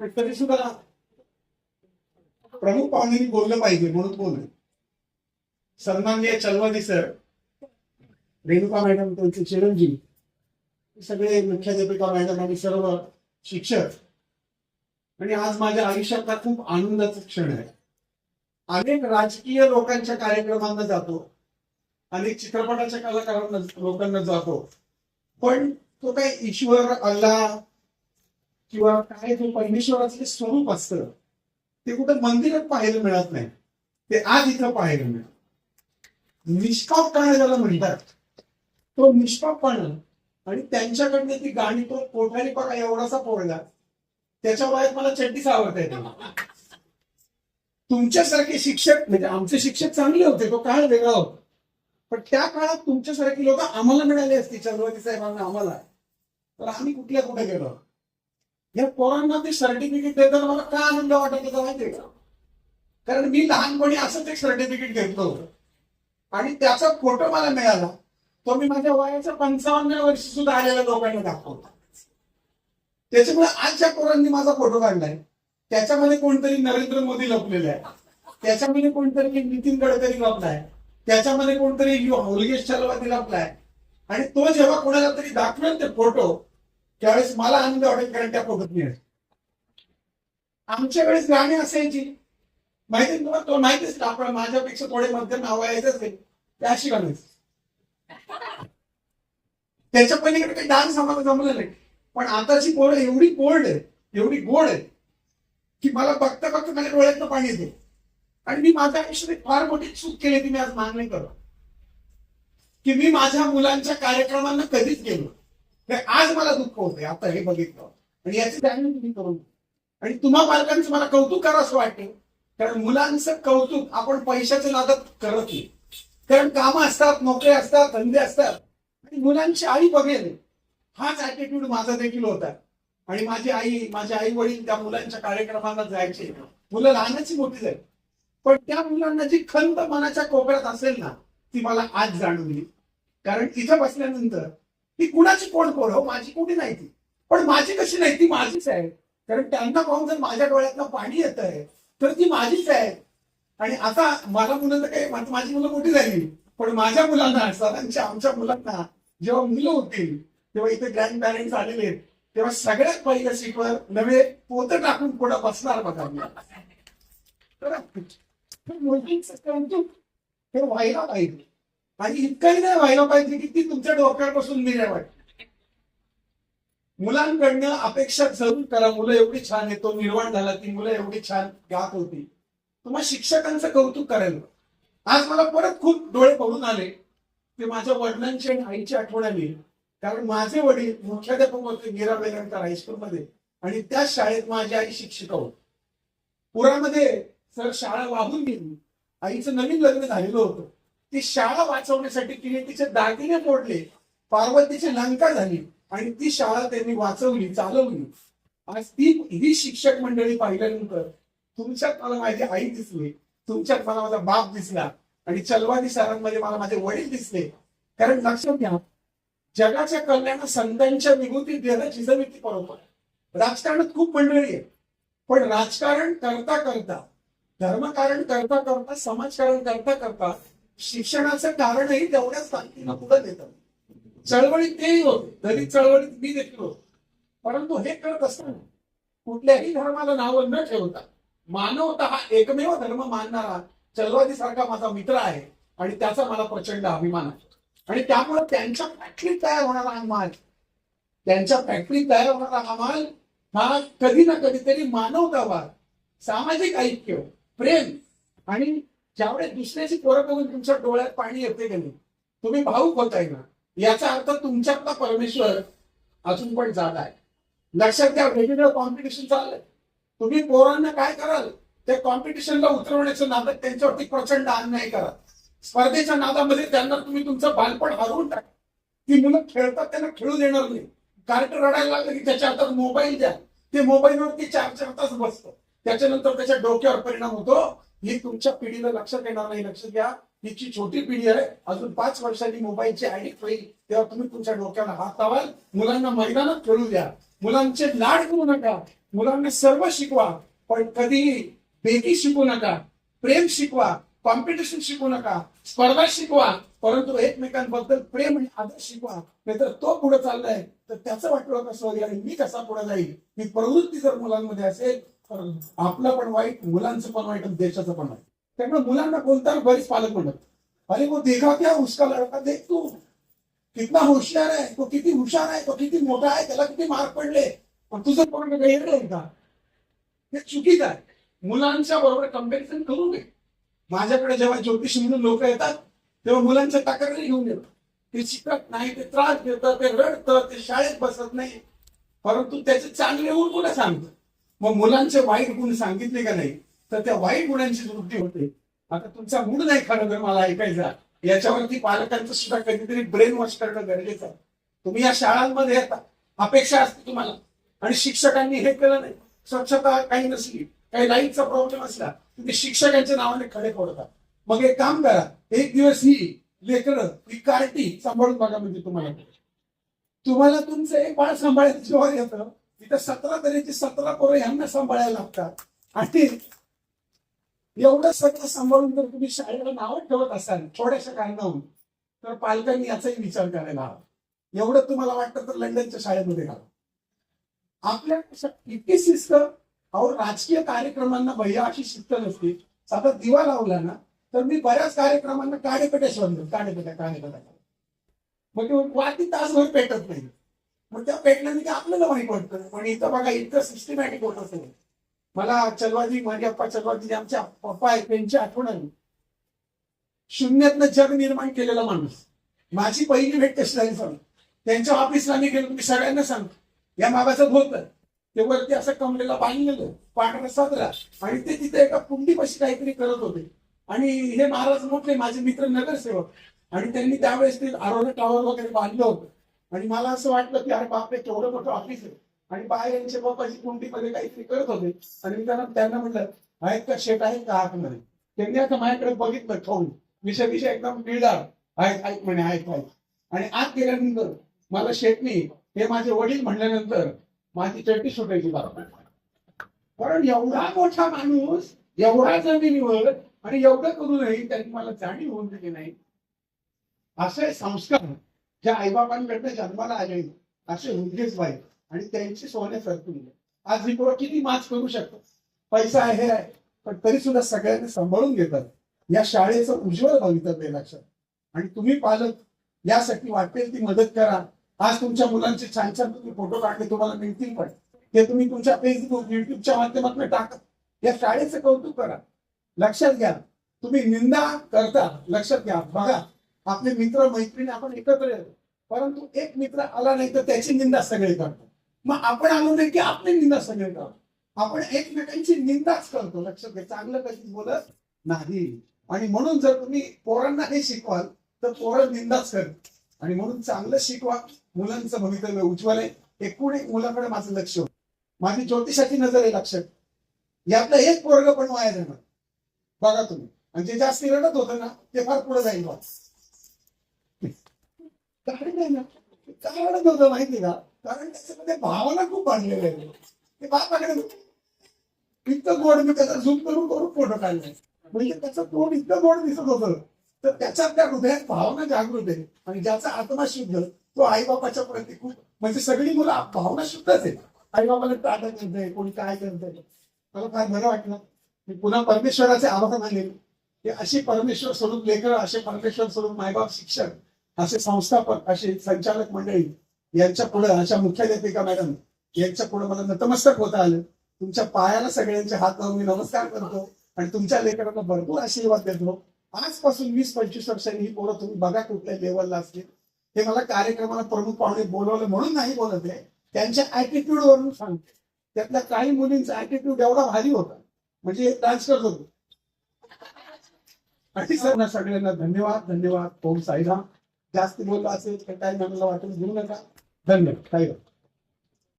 तरी सुद्धा प्रमुख पाहुण्यांनी बोललं पाहिजे म्हणून बोलले. सन्माननीय चलवानी सर रेणुका मॅडम त्यांचे चिरंजीव हे सगळे मुख्याध्यापिका मॅडम आणि सर्व शिक्षक. आणि आज माझ्या आयुष्यातला खूप आनंदाचा क्षण आहे. अनेक राजकीय लोकांच्या कार्यक्रमांना जातो. अनेक चित्रपटाच्या कलाकारांना लोकांना जातो. पण तो काही ईश्वर अल्ला किंवा काय जो परमेश्वराचं स्वरूप असतं ते कुठं मंदिरात पाहायला मिळत नाही. ते आज इथं पाहायला मिळत. निष्पापपणा ज्याला म्हणतात? तो निष्पापपणा आणि त्यांच्याकडनं ती गाणी तो कोठारी बघा एवढासा पोळला. त्याच्या वयात मला चड्डीच आवडता येते. तुमच्यासारखे शिक्षक म्हणजे आमचे शिक्षक चांगले होते तो काळ वेगळा होता. पण त्या काळात तुमच्यासारखी लोक आम्हाला मिळाली असती चंद्रवती साहेबांना आम्हाला. तर आम्ही कुठल्या कुठे गेलो? या पोरांना ते सर्टिफिकेट देताना मला का आनंद वाटत होता माहितीये का? कारण मी लहानपणी असंच एक सर्टिफिकेट घेतलं होतं. आणि त्याचा फोटो मला मिळाला. तो मी माझ्या वयाच्या पंचावन्न वर्षी सुद्धा आलेल्या लोकांना दाखवला. त्याच्यामुळे आज ज्या पोरांनी माझा फोटो काढलाय. त्याच्यामध्ये कोणतरी नरेंद्र मोदी लपलेले आहे. त्याच्यामध्ये कोणतरी नितीन गडकरी लपलाय. त्याच्यामध्ये कोणतरी योगेश चलवादी लपलाय. आणि तो जेव्हा कोणाला तरी दाखवेल ते फोटो त्यावेळेस मला आनंद वाटेल कारण त्या फोटोत मी आमच्या वेळेस गाणी असायची. माहिती तुम्हाला? तो माहितीच आपण माझ्यापेक्षा थोडे मध्यम नाव यायचंच नाही त्या अशी गाणी त्याच्या पलीकडे काही डान्स आम्हाला जमलं नाही. पण आताची पोरं एवढी बोल्ड आहे एवढी गोड आहे की मला बघता बघता माझ्या डोळ्यातनं पाणी येते. आणि मी माझ्या आयुष्यात एक फार मोठी चूक केली ती मी आज मागणी करतो. की मी माझ्या मुलांच्या कार्यक्रमांना कधीच गेलो आज मला दुःख होते आता हे बघितलं. आणि याची जाणीव तुम्ही करून आणि तुम्हा पालकांचं मला कौतुक करा असं वाटते. कारण मुलांचं कौतुक आपण पैशाच्या नादात करत नाही. कारण कामं असतात नोकऱ्या असतात धंदे असतात. आणि मुलांची आई बघेल. हाच ऍटिट्यूड माझा देखील होता. आणि माझी आई माझे आई वडील त्या मुलांच्या कार्यक्रमांना जायचे. मुलं लहानाची मोठी जाईल पण त्या मुलांना जी खंत मनाच्या कोपऱ्यात असेल ना ती मला आज जाणवली कारण इथं बसल्यानंतर ती कुणाची कोण कोर हो माझी कुठे नाही ती. पण माझी कशी नाही? ती माझीच आहे. कारण त्यांना पाहून जर माझ्या डोळ्यातनं पाणी येत आहे तर ती माझीच आहे. आणि आता मला मुलांना काही माझी माझी मुलं मोठी झाली. पण माझ्या मुलांना सरांच्या आमच्या मुलांना जेव्हा मुलं होतील तेव्हा इथे ग्रँड पॅरेंट्स आलेले तेव्हा सगळ्यात पहिल्या सीटवर नवे पोत टाकून पुढे बसणार बघा मी. तर हे हे व्हायला पाहिजे. आणि इतकंही नाही व्हायला पाहिजे की ती तुमच्या डोक्यापासून बसून मी नाही वाटत मुलांकडनं अपेक्षा जरूर करा मुलं एवढी छान आहे तो निर्माण झाला ती मुलं एवढी छान गात होती. तुम्हाला शिक्षकांचं कौतुक करायला आज मला परत खूप डोळे पडून आले ते माझ्या वडिलांची आणि आईची आठवण आली. कारण माझे वडील मुख्याध्यापक होते मीरा हायस्कूल हायस्कूलमध्ये आणि त्या शाळेत माझी आई शिक्षिका होती. पुरामध्ये सर शाळा वाहून गेली. आईचं नवीन लग्न झालेलं होतं. ती शाळा वाचवण्यासाठी तिने तिचे दागिने मोडले पार्वतीची लंका झाली आणि ती शाळा त्यांनी वाचवली चालवली. आज ती ही शिक्षक मंडळी पाहिल्यानंतर तुमच्यात मला माझी आई दिसली तुमच्यात मला माझा बाप दिसला आणि चलवादी सरांमध्ये मला माझे वडील दिसले. कारण लक्षात घ्या जगाच्या कल्याण संतांच्या निगुती देण्याची जिजमिती बरोबर. राजकारणात खूप मंडळी आहे पण राजकारण करता करता धर्मकारण करता करता समाजकारण करता करता शिक्षणाचं कारणही तेवढ्याच ताकदीनं पुढे देतात चळवळीत तेही होते. दलित चळवळीत मी देखील होतो. परंतु हे करत असताना कुठल्याही धर्माला नावं न ठेवता मानवता हा एकमेव धर्म मानणारा चलवादी सारखा माझा मित्र आहे आणि त्याचा मला प्रचंड अभिमान आहे. आणि त्यामुळे त्यांच्या फॅक्टरीत तयार होणारा हा माल त्यांच्या फॅक्टरीत तयार होणारा हा माल हा कधी ना कधीतरी मानवतावाद सामाजिक ऐक्य प्रेम आणि ज्यावेळेस दुसऱ्याची पोरं बघून तुमच्या डोळ्यात पाणी येते की नाही? तुम्ही भाऊक होताय ना? याचा अर्थ तुमच्यातला परमेश्वर अजून पण जात आहे. लक्षात घ्या वेगवेगळं कॉम्पिटिशन चाललंय. तुम्ही पोरांना काय कराल? ते कॉम्पिटिशनला उतरवण्याचं नादक त्यांच्यावरती प्रचंड अन्याय करा. स्पर्धेच्या नादामध्ये त्यांना तुम्ही तुमचं बालपण हरवून टाका. ती मुलं खेळतात त्यांना खेळू देणार नाही. कार्ट रडायला लागलं की त्याच्या हातात मोबाईल द्या. ते मोबाईलवरती चार चार तास बसतं. त्याच्यानंतर त्याच्या डोक्यावर परिणाम होतो. ही तुमच्या पिढीला लक्षात येणार नाही. लक्षात घ्या हिची छोटी पिढी आहे अजून पाच वर्षांनी मोबाईलची ऍडिक्ट होईल तेव्हा तुम्ही तुमच्या डोक्याला हात लावाल. मुलांना मैदानात खेळू द्या. मुलांचे लाड करू नका. मुलांना सर्व शिकवा पण कधीही बेगी शिकू नका प्रेम शिकवा कॉम्पिटिशन शिकू नका स्पर्धा शिकवा परंतु एकमेकांबद्दल प्रेम आणि आदर शिकवा. नाहीतर तो पुढे चाललाय तर त्याचं वाटलं कसं होईल आणि मी कसा पुढे जाईल? ही प्रवृत्ती जर मुलांमध्ये असेल आपलं पण वाईट मुलांचं पण वाईट आणि देशाचं पण वाईट. त्यामुळे मुलांना कोणता बरेच पालक म्हणतात अरे वो देखा क्या उसका लड़का देख तू. कितना हुशार आहे तो किती हुशार आहे तो किती मोठा आहे त्याला किती मार्क पडले. पण तुझं पण गैर आहे का? हे चुकीचं आहे. मुलांच्या बरोबर कंपॅरिझन करू नये. माझ्याकडे जेव्हा ज्योतिष म्हणून लोक येतात तेव्हा मुलांच्या तक्रारी घेऊन येतात. ते शिकत नाही ते त्रास देतात ते रडतं ते शाळेत बसत नाही. परंतु त्याचे चांगले होऊन कुठे सांगतं मग मुलांचे वाईट गुण सांगितले का नाही? तर त्या वाईट गुणांची वृद्धी होते. आता तुमचा मूड नाही खरं तर मला ऐकायचा याच्यावरती पालकांचं सुद्धा कधीतरी ब्रेन वॉश करणं गरजेचं आहे. तुम्ही या शाळांमध्ये येता अपेक्षा असते तुम्हाला. आणि शिक्षकांनी हे केलं नाही. स्वच्छता काही नसली काही लाईटचा प्रॉब्लेम असला तुम्ही शिक्षकांच्या नावाने खडे फोडता. मग एक काम करा एक दिवस ही लेकर ही कार्टी सांभाळून बघा म्हणजे तुम्हाला. तुम्हाला तुमचं एक बाळ सांभाळायचं जेव्हा येतं तिथं सतरा तऱ्हेची सतरा पोरं ह्यांना सांभाळायला लागतात. आणि एवढं सगळं सांभाळून जर तुम्ही शाळेला नावं ठेवत असाल थोड्याशा कारणाहून तर पालकांनी याचाही विचार करायला हवा. एवढं तुम्हाला वाटतं तर लंडनच्या शाळेमध्ये घाला. आपल्या इतकी शिस्त अहो राजकीय कार्यक्रमांना भैया अशी शिस्त नसते. साधा दिवा लावला ना तर मी बऱ्याच कार्यक्रमांना काडेपेट्या शोधतो काडेपेट्या काडेपेट्या. मग ते वाटी तासभर पेटत नाही. मग त्या पेटल्याने की आपल्याला माहिती पडतं पण इथं बघा इतकं सिस्टमॅटिक होत असेल. मला चलवाजी माझे अप्पा चलवाजी आमच्या पप्पा आहेत त्यांची आठवण आली शून्यातनं जग निर्माण केलेला माणूस. माझी पहिली भेट कशी झाली सांग? त्यांच्या ऑफिसला मी गेलो मी सगळ्यांना सांगतो. या मागाचं होतं ते वरती असं कमलेला बांधलेलं पांढरा साजरा आणि ते तिथे एका कुंडीपाशी काहीतरी करत होते. आणि हे महाराज मोठे माझे मित्र नगरसेवक. आणि त्यांनी त्यावेळेस ते आरोग्य टॉवर वगैरे बांधलं होतं. आणि मला असं वाटलं की अरे बापरे केवढं मोठं ऑफिस आहे. आणि बाहेर यांचे बापाची कुंडीमध्ये काहीतरी करत होते. आणि मी त्यांना त्यांना म्हटलं आहेत का शेट आहे का आतमध्ये? त्यांनी आता माझ्याकडे बघितलं ठेवून विषय विषय एकदम पिळदार आहेत ऐक म्हणे आहेत ऐक आणि आत गेल्यानंतर मला शेटनी हे माझे वडील म्हणल्यानंतर माझी चटणी सुटायची बाबा कारण एवढा मोठा माणूस एवढा जमिनीवर आणि एवढं करूनही त्यांनी मला जाणीव होऊन दिली नाही. असे संस्कार. ज्या आईबाबांकडनं जन्माला आले असे उद्देश पाहिजे आणि त्यांची सोने सरकून आज रिपोर्ट किती माच करू शकतो पैसा आहे हे आहे. पण तरी सुद्धा सगळ्यांनी सांभाळून घेतात. या शाळेचं उज्ज्वल भवितव्य लक्षात. आणि तुम्ही पालक यासाठी वाटेल ती मदत करा. आज तुमच्या मुलांचे छान छान तुम्ही फोटो काढले तुम्हाला मिळतील पण. ते तुम्ही तुमच्या फेसबुक युट्यूबच्या माध्यमातून टाका. या शाळेचं कौतुक करा. लक्षात घ्या. तुम्ही निंदा करता. लक्षात घ्या. बघा. आपले मित्र मैत्रिणी आपण एकत्र येतो. परंतु एक मित्र आला नाही तर त्याची निंदा सगळे करतो. मग आपण आलो नाही की आपली निंदा सगळे करतो. आपण एकमेकांची निंदाच करतो. लक्ष घ्या चांगलं कधी बोलत नाही. आणि म्हणून जर तुम्ही पोरांना हे शिकवाल तर पोरं निंदाच करत आणि म्हणून चांगलं शिकवा. मुलांचं भवितव्य उज्ज्वल आहे. एकूण एक मुलाकडे माझं लक्ष माझी ज्योतिषाची नजर आहे लक्षात. यातलं एक पोरग पण वाया जाणार. बघा तुम्ही. आणि जे जास्त रडत होतं ना ते फार पुढे जाईल कारण काय ना काय होतं माहिती का? कारण त्याच्यामध्ये भावना खूप आणलेल्या आहेत. ते बापाकडे इतकं गोड मी त्याचा झूम करून करून फोटो काढले. म्हणजे त्याचं तोंड इतकं गोड दिसत होतं. तर त्याच्या त्या हृदयात भावना जागृत आहे. आणि ज्याचा आत्मा शुद्ध तो आईबापाच्या प्रती खूप म्हणजे सगळी मुलं भावना शुद्धच आहे आईबाबाला टाटा करतंय कोणी काय करतंय मला फार बरं वाटलं. मी पुन्हा परमेश्वराचे आभार मानले की अशी परमेश्वर स्वरूप लेकर असे परमेश्वर स्वरूप मायबाप शिक्षक असे संस्थापक असे संचालक मंडळी यांच्या पुढे अशा मुख्याध्यापिका मॅडम? यांच्या पुढे मला नतमस्तक होता आलं. तुमच्या पायाला सगळ्यांचे हात लावून मी नमस्कार करतो आणि तुमच्या लेकरांना भरपूर आशीर्वाद देतो. आजपासून वीस पंचवीस वर्षांनी ही पोरं तुम्ही बघा कुठल्या लेवलला असतील. हे मला कार्यक्रमाला प्रमुख पाहुणे बोलवलं म्हणून नाही बोलत आहे. त्यांच्या ऍटिट्यूड वरून सांगते. त्यातल्या काही मुलींचा ऍटिट्यूड एवढा भारी होता. म्हणजे डान्स करत होतो. आणि सर सगळ्यांना धन्यवाद धन्यवाद. ओम साईराम. जास्त बोलला असेल तर काही मला वाटून घेऊ नका. धन्यवाद. काही